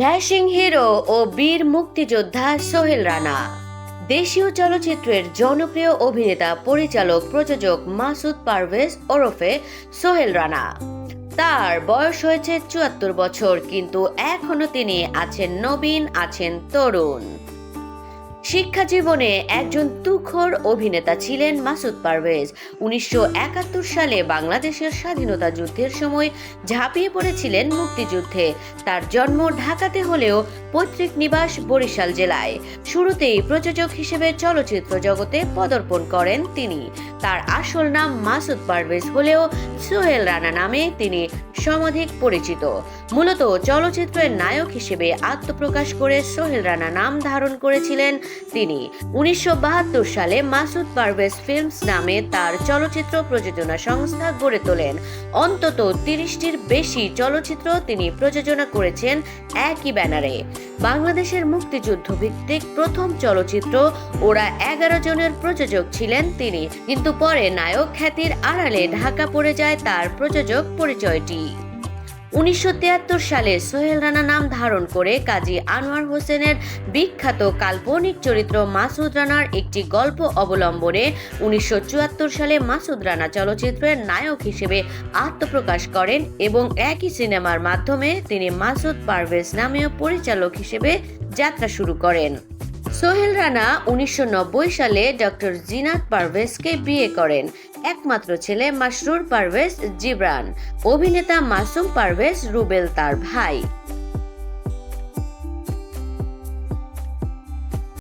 Dashing hero ও বীর মুক্তিযোদ্ধা সোহেল রানা। দেশীয় চলচ্চিত্রের জনপ্রিয় অভিনেতা, পরিচালক, প্রযোজক মাসুদ পারভেজ ওরফে সোহেল রানা। তার বয়স হয়েছে চুয়াত্তর বছর, কিন্তু এখনও তিনি আছেন নবীন, আছেন তরুণ। শিক্ষা জীবনে একজন তুখোর অভিনেতা ছিলেন মাসুদ পারভেজ। উনিশশো একাত্তর সালে বাংলাদেশের স্বাধীনতা যুদ্ধের সময় ঝাঁপিয়ে পড়েছিলেন মুক্তিযুদ্ধে। তার জন্ম ঢাকাতে হলেও পৈতৃক নিবাস বরিশাল জেলায়। শুরুতেই প্রযোজক হিসেবে চলচ্চিত্র জগতে পদার্পণ করেন তিনি। তার আসল নাম মাসুদ পারভেজ হলেও সোহেল রানা নামে তিনি সমধিক পরিচিত। মূলত চলচ্চিত্রের নায়ক হিসেবে আত্মপ্রকাশ করে সোহেল রানা নাম ধারণ করেছিলেন তিনি। উনিশশো সালে মাসুদ পারভেজ ফিল্মস নামে তার চলচ্চিত্র প্রযোজনা সংস্থা গড়ে তোলেন। অন্তত তিরিশটির বেশি চলচ্চিত্র তিনি প্রযোজনা করেছেন একই ব্যানারে। বাংলাদেশের মুক্তিযুদ্ধ ভিত্তিক প্রথম চলচ্চিত্র ওরা এগারো জনের প্রযোজক ছিলেন তিনি। কিন্তু পরে নায়ক খ্যাতির আড়ালে ঢাকা পড়ে যায় তার প্রযোজক পরিচয়টি। উনিশশো তিয়াত্তর সালে সোহেল রানা নাম ধারণ করে কাজী আনোয়ার হোসেনের বিখ্যাত কাল্পনিক চরিত্র মাসুদ রানার একটি গল্প অবলম্বনে উনিশশো চুয়াত্তর সালে মাসুদ রানা চলচ্চিত্রের নায়ক হিসেবে আত্মপ্রকাশ করেন এবং একই সিনেমার মাধ্যমে তিনি মাসুদ পারভেজ নামীয় পরিচালক হিসেবে যাত্রা শুরু করেন। সোহেল রানা উনিশশো নব্বই সালে ডক্টর জিনাত পারভেজকে বিয়ে করেন। একমাত্র ছেলে মাসরুর পারভেজ জিবরান। অভিনেতা মাসুম পারভেজ রুবেল তার ভাই।